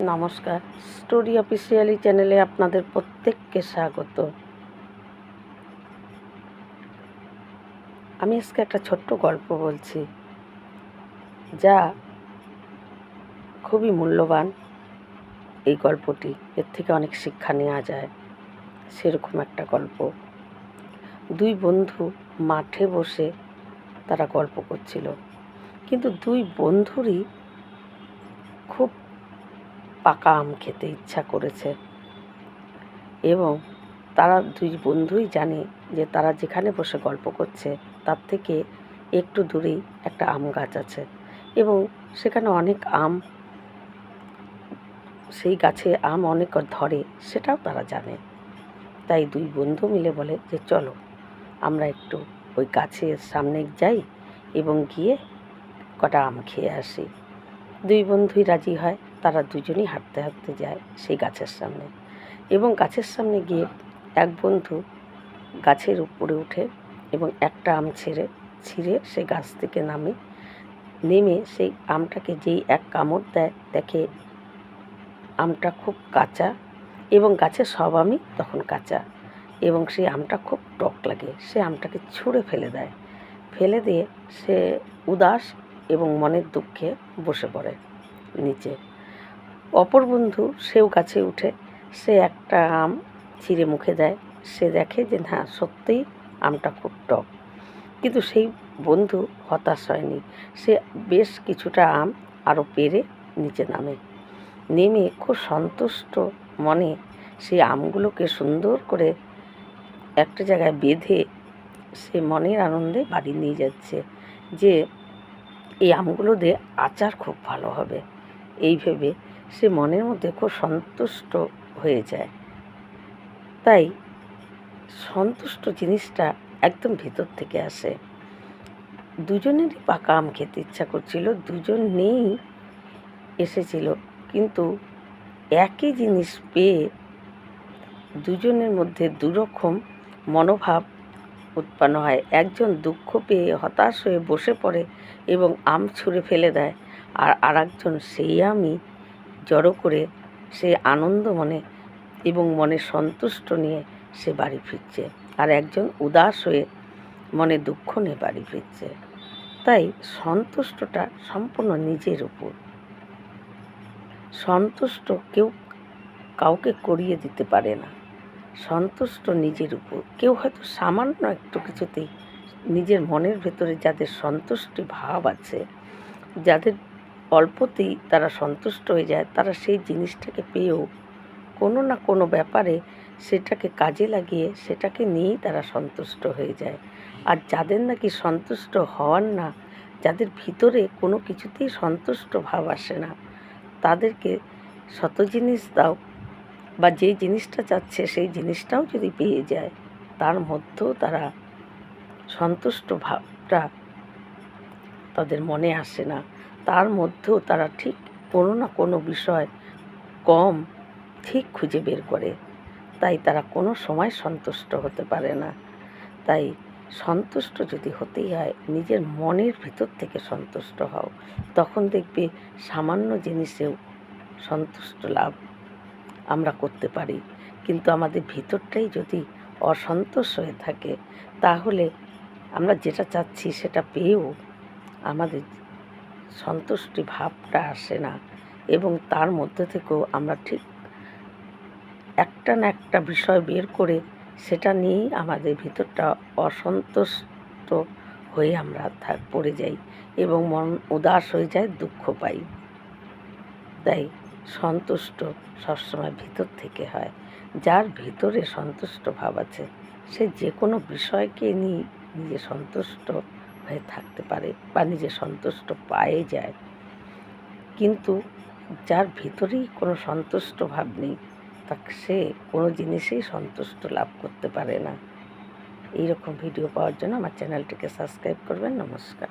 নমস্কার। Story officially চ্যানেলে আপনাদের প্রত্যেককে স্বাগত। আমি আজকে একটা ছোট্ট গল্প বলছি, যা খুবই মূল্যবান এই গল্পটি। এর থেকে অনেক শিক্ষা নেওয়া যায়। সেরকম একটা গল্প। দুই বন্ধু মাঠে বসে তারা গল্প করছিল। কিন্তু দুই বন্ধুরই খুব পাকা আম খেতে ইচ্ছা করেছে। এবং তারা দুই বন্ধুই জানে যে তারা যেখানে বসে গল্প করছে, তার থেকে একটু দূরেই একটা আম গাছ আছে। এবং সেখানে অনেক আম, সেই গাছে আম অনেক ধরে, সেটাও তারা জানে। তাই দুই বন্ধু মিলে বলে যে, চলো, আমরা একটু ওই গাছের সামনে যাই এবং গিয়ে কটা আম খেয়ে আসি। দুই বন্ধুই রাজি হয়। তারা দুজনেই হাঁটতে হাঁটতে যায় সেই গাছের সামনে এবং গাছের সামনে গিয়ে এক বন্ধু গাছের উপরে উঠে এবং একটা আম ছেড়ে, ছিঁড়ে সে গাছ থেকে নামে। নেমে সেই আমটাকে যেই এক কামড় দেয়, দেখে আমটা খুব কাঁচা এবং গাছের সব আমই তখন কাঁচা এবং সেই আমটা খুব টক লাগে। সে আমটাকে ছুঁড়ে ফেলে দেয়। ফেলে দিয়ে সে উদাস এবং মনের দুঃখে বসে পড়ে নিচে। অপর বন্ধু সেও গাছে উঠে, সে একটা আম চিড়ে মুখে দেয়। সে দেখে যে, না, সত্যিই আমটা খুব টক। কিন্তু সেই বন্ধু হতাশ হয়নি। সে বেশ কিছুটা আম আরও পেরে নিচে নামে। নেমে খুব সন্তুষ্ট মনে সেই আমগুলোকে সুন্দর করে একটা জায়গায় বেঁধে সে মনের আনন্দে বাড়ি নিয়ে যাচ্ছে যে, এই আমগুলো দিয়ে আচার খুব ভালো হবে। এই ভেবে সে মনের মধ্যে খুব সন্তুষ্ট হয়ে যায়। তাই সন্তুষ্ট জিনিসটা একদম ভেতর থেকে আসে। দুজনেরই পাকা আম খেতে ইচ্ছা করছিল, দুজন নেই এসেছিল, কিন্তু একই জিনিস পেয়ে দুজনের মধ্যে দুরকম মনোভাব উৎপন্ন হয়। একজন দুঃখ পেয়ে হতাশ হয়ে বসে পড়ে এবং আম ছুঁড়ে ফেলে দেয়, আর আরেকজন সেই আমি জড়ো করে সে আনন্দ মনে এবং মনে সন্তুষ্ট নিয়ে সে বাড়ি ফিরছে। আর একজন উদাস হয়ে মনে দুঃখ নিয়ে বাড়ি ফিরছে। তাই সন্তুষ্টটা সম্পূর্ণ নিজের উপর। সন্তুষ্ট কেউ কাউকে করিয়ে দিতে পারে না। সন্তুষ্ট নিজের উপর। কেউ হয়তো সামান্য একটু কিছুতেই নিজের মনের ভেতরে যাদের সন্তুষ্টি ভাব আছে, যাদের অল্পতেই তারা সন্তুষ্ট হয়ে যায়। তারা সেই জিনিসটাকে পেয়েও কোনো না কোনো ব্যাপারে সেটাকে কাজে লাগিয়ে সেটাকে নিয়েই তারা সন্তুষ্ট হয়ে যায়। আর যাদের নাকি সন্তুষ্ট হওয়ার না, যাদের ভিতরে কোনো কিছুতেই সন্তুষ্ট ভাব আসে না, তাদেরকে শত জিনিস দাও বা যে জিনিসটা চাচ্ছে সেই জিনিসটাও যদি পেয়ে যায়, তার মধ্যেও তারা সন্তুষ্ট ভাবটা তাদের মনে আসে না। তার মধ্যেও তারা ঠিক কোনো না কোনো বিষয় কম ঠিক খুঁজে বের করে। তাই তারা কোনো সময় সন্তুষ্ট হতে পারে না। তাই সন্তুষ্ট যদি হতেই হয়, নিজের মনের ভিতর থেকে সন্তুষ্ট হও। তখন দেখবে সামান্য জিনিসেও সন্তুষ্ট লাভ আমরা করতে পারি। কিন্তু আমাদের ভিতরটাই যদি অসন্তোষ হয়ে থাকে, তাহলে আমরা যেটা চাচ্ছি সেটা পেয়েও আমাদের সন্তুষ্টি ভাবটা আসে না। এবং তার মধ্যে থেকেও আমরা ঠিক একটা না একটা বিষয় বের করে সেটা নিয়েই আমাদের ভিতরটা অসন্তুষ্ট হয়ে আমরা পড়ে যাই এবং মন উদাস হয়ে যায়, দুঃখ পাই। তাই সন্তুষ্ট সবসময় ভিতর থেকে হয়। যার ভিতরে সন্তুষ্ট ভাব আছে, সে যে কোনো বিষয়কে নিয়ে নিজে সন্তুষ্ট হয়ে থাকতে পারে বা নিজে সন্তুষ্ট পায়ে যায়। কিন্তু যার ভিতরেই কোনো সন্তুষ্ট ভাব নেই তাকে সে কোনো জিনিসেই সন্তুষ্ট লাভ করতে পারে না। এইরকম ভিডিও পাওয়ার জন্য আমার চ্যানেলটিকে সাবস্ক্রাইব করবেন। নমস্কার।